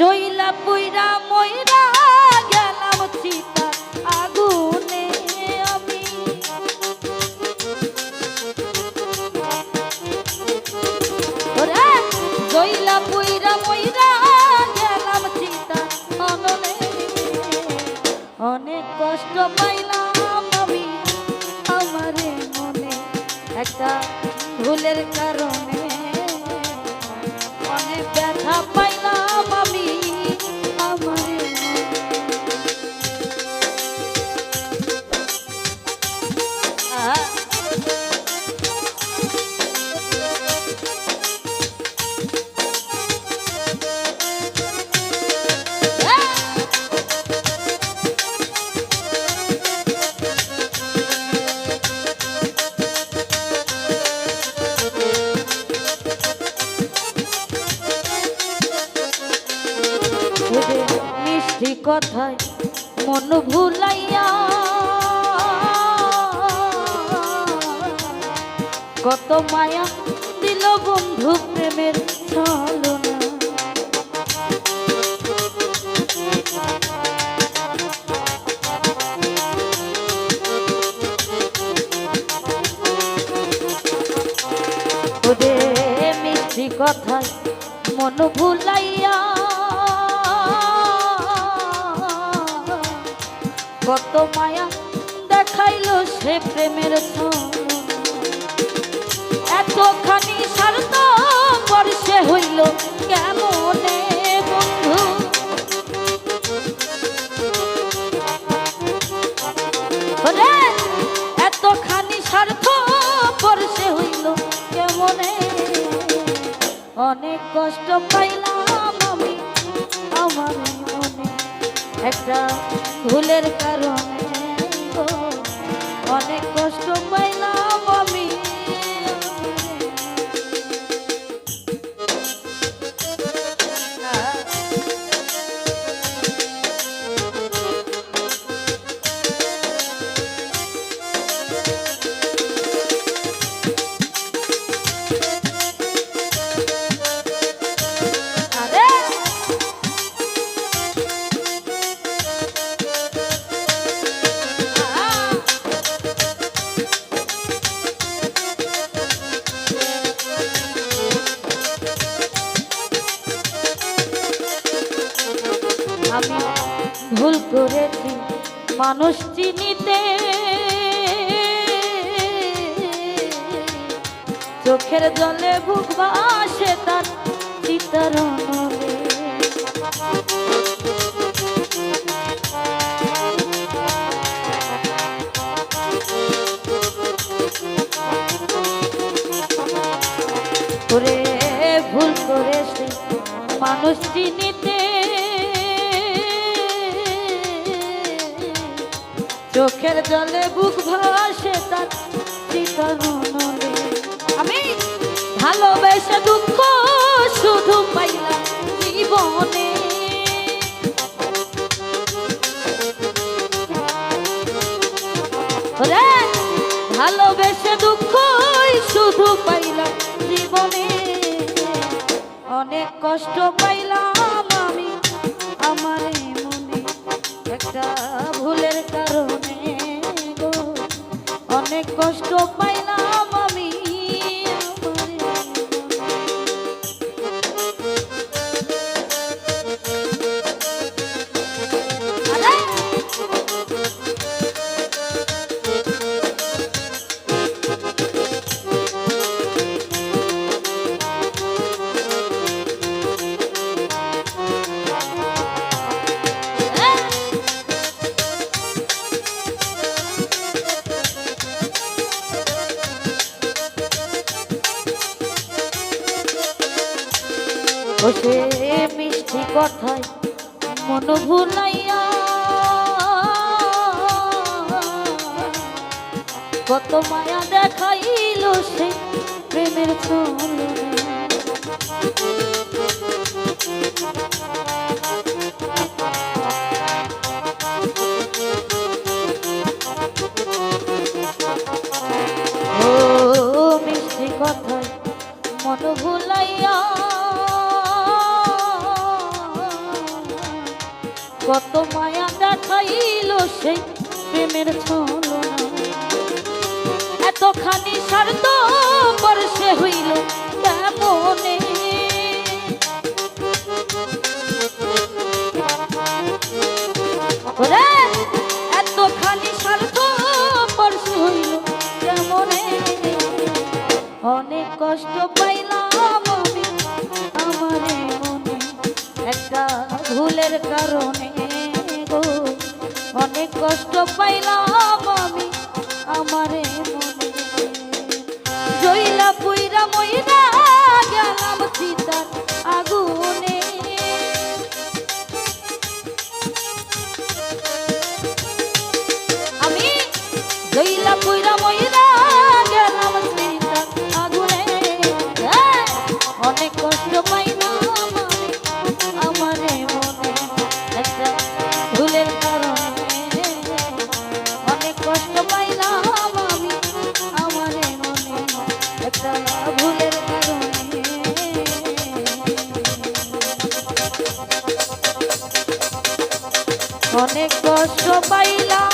জইলা পুইরা মইরা গেলাম চিতা আগুনে আমি। ওরে জইলা পুইরা মইরা গেলাম চিতা অনলে অনেক কষ্ট পাইলাম আমি, আমারে মনে একটা ভুলের কারণে। ওরে মিষ্টি কথায় মন ভুলাইয়া। কত মায়া দিল বন্ধু প্রেমের ছলনা। ওরে মিষ্টি কথায় মন ভুলাইয়া কত মায়া দেখাইলো সে প্রেমের এতখানি স্বার্থ বর্ষে হইল কেমনে বন্ধু? এতখানি স্বার্থ বর্ষে হইল কেমনে? অনেক কষ্ট পাইলাম। একটা ভুলের কারণে অনেক করেছি মানুষ চিনিতে। চোখের জলে বুক বাসে তার চিতরণে ভুল করেছে মানুষ চিনিতে চোখের জলে বুক ভাসে তার আমি ভালোবেসে দুঃখ শুধু পাইলাম জীবনে। ভালোবেসে দুঃখই শুধু পাইলাম জীবনে। অনেক কষ্ট পাইলাম আমি আমার মনে। একটা ভুলের কারণে কষ্ট পাইলাম সে মিষ্টি কথায় মন ভুলাইয়া। কত মায়া দেখাইল সে প্রেমের ছলনে কত মায়া দেখাইল সেই প্রেমের এতখানি স্বার্থ বর্ষে হইল এতখানি হইল অনেক কষ্ট পাইলাম আমি আমারে মনে। একটা ভুলের কারণে কষ্ট পাইলাম আমি আমারে জইলা পুইরা মইরা গেলাম সীতার আগুনে। আমি জইলা পুইরা মইরা অনেক কষ্ট পাইলা